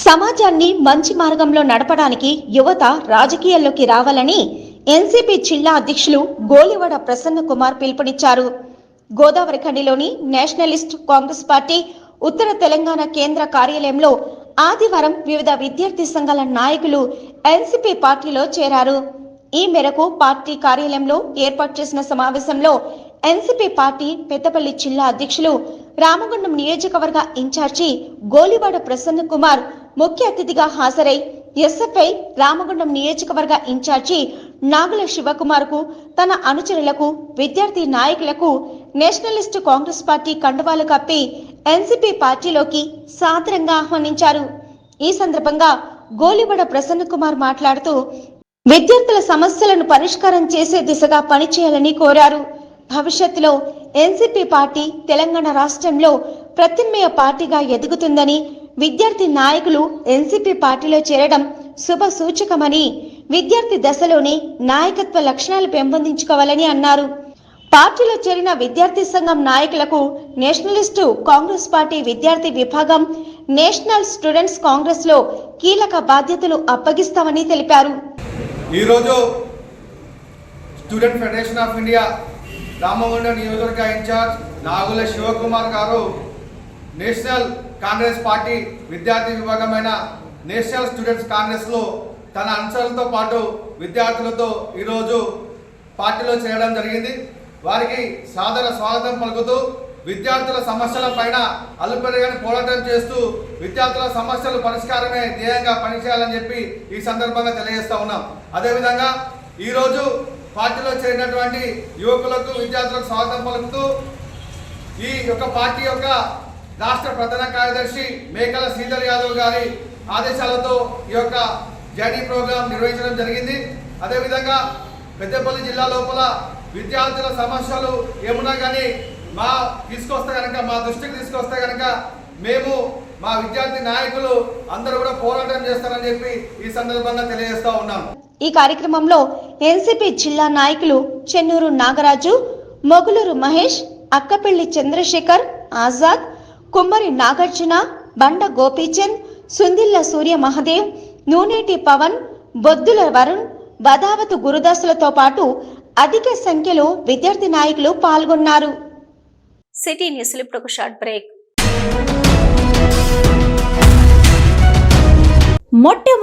సమాజాన్ని మంచి మార్గంలో నడపడానికి యువత రాజకీయాల్లోకి రావాలని ఎన్సీపీ జిల్లా అధ్యక్షులు గోలివాడ ప్రసన్న కుమార్ పిలుపునిచ్చారు. గోదావరి ఖండిలోని నేషనలిస్ట్ కాంగ్రెస్ పార్టీ ఉత్తర తెలంగాణ కేంద్ర కార్యాలయంలో ఆదివారం వివిధ విద్యార్థి సంఘాల నాయకులు ఎన్సీపీ పార్టీలో చేరారు. ఈ మేరకు పార్టీ కార్యాలయంలో ఏర్పాటు చేసిన సమావేశంలో ఎన్సీపీ పార్టీ పెద్దపల్లి జిల్లా అధ్యక్షులు రామగుండం నియోజకవర్గ ఇన్ఛార్జి గోలివాడ ప్రసన్న కుమార్ ముఖ్య అతిథిగా హాజరై ఎస్ఎఫ్ఐ రామగుండం నియోజకవర్గ ఇన్ఛార్జి నాగుల శివకుమార్కు తన అనుచరులకు విద్యార్థి నాయకులకు నేషనలిస్ట్ కాంగ్రెస్ పార్టీ కండువాలు కప్పి ఎన్సీపీ పార్టీలోకి సాదరంగా ఆహ్వానించారు. ఈ సందర్భంగా గోలివడ ప్రసన్న కుమార్ మాట్లాడుతూ విద్యార్థుల సమస్యలను పరిష్కారం చేసే దిశగా పనిచేయాలని కోరారు. భవిష్యత్తులో ఎన్సీపీ పార్టీ తెలంగాణ రాష్ట్రంలో ప్రత్యామ్నాయ పార్టీగా ఎదుగుతుందని విద్యార్థి నాయకులు ఎన్సీపీ పార్టీలో చేరడం శుభ సూచకమని విద్యార్థి దశలోనే నాయకత్వ లక్షణాలు పెంపొందించుకోవాలని అన్నారు. పార్టీలో చేరిన విద్యార్థి సంఘం నాయకులకు నేషనలిస్టు కాంగ్రెస్ పార్టీ విద్యార్థి విభాగం నేషనల్ స్టూడెంట్స్ కాంగ్రెస్లో కీలక బాధ్యతలు అప్పగిస్తామని తెలిపారు. ఈరోజు student federation of India Ramagunda నియోజకవర్గ ఇన్ఛార్జ్ నాగుల శివకుమార్ గారు నేషనల్ కాంగ్రెస్ పార్టీ విద్యార్థి విభాగమైన నేషనల్ స్టూడెంట్స్ కాంగ్రెస్లో తన అంశాలతో పాటు విద్యార్థులతో ఈరోజు పార్టీలో చేరడం జరిగింది. వారికి సాదర స్వాగతం పలుకుతూ విద్యార్థుల సమస్యల పైన అల్లుపెరగని పోరాటం చేస్తూ విద్యార్థుల సమస్యలు పరిష్కారమే ధ్యేయంగా పనిచేయాలని చెప్పి ఈ సందర్భంగా తెలియజేస్తూ ఉన్నాం. అదేవిధంగా ఈరోజు పార్టీలో చేరినటువంటి యువకులకు విద్యార్థులకు స్వాగతం పలుకుతూ ఈ యొక్క పార్టీ యొక్క రాష్ట్ర ప్రధాన కార్యదర్శి మేకల శ్రీధర్ యాదవ్ గారి ఆదేశాలతో ఈ యొక్క జర్నీ ప్రోగ్రాం నిర్వహించడం జరిగింది. అదేవిధంగా పెద్దపల్లి జిల్లా లోపల విద్యార్థుల సమస్యలు ఏమున్నా కానీ మా తీసుకొస్తే కనుక మా దృష్టికి తీసుకొస్తే కనుక మేము మా విద్యార్థి నాయకులు అందరూ కూడా పోరాటం చేస్తారని చెప్పి ఈ సందర్భంగా తెలియజేస్తా ఉన్నాం. ఈ కార్యక్రమంలో ఎన్సీపీ జిల్లా నాయకులు చెన్నూరు నాగరాజు మొగులూరు మహేష్ అక్కపెళ్ళి చంద్రశేఖర్ ఆజాద్ కుమ్మరి నాగార్జున బండ గోపీచంద్ సుందిల్ల సూర్య మహదేవ్ నూనేటి పవన్ బొద్దుల వరుణ్ వదావతు గురుదాసులతో పాటు అధిక సంఖ్యలో విద్యార్థి నాయకులు పాల్గొన్నారు. సిటీ న్యూస్ ఇప్పుడు ఒక షార్ట్ బ్రేక్.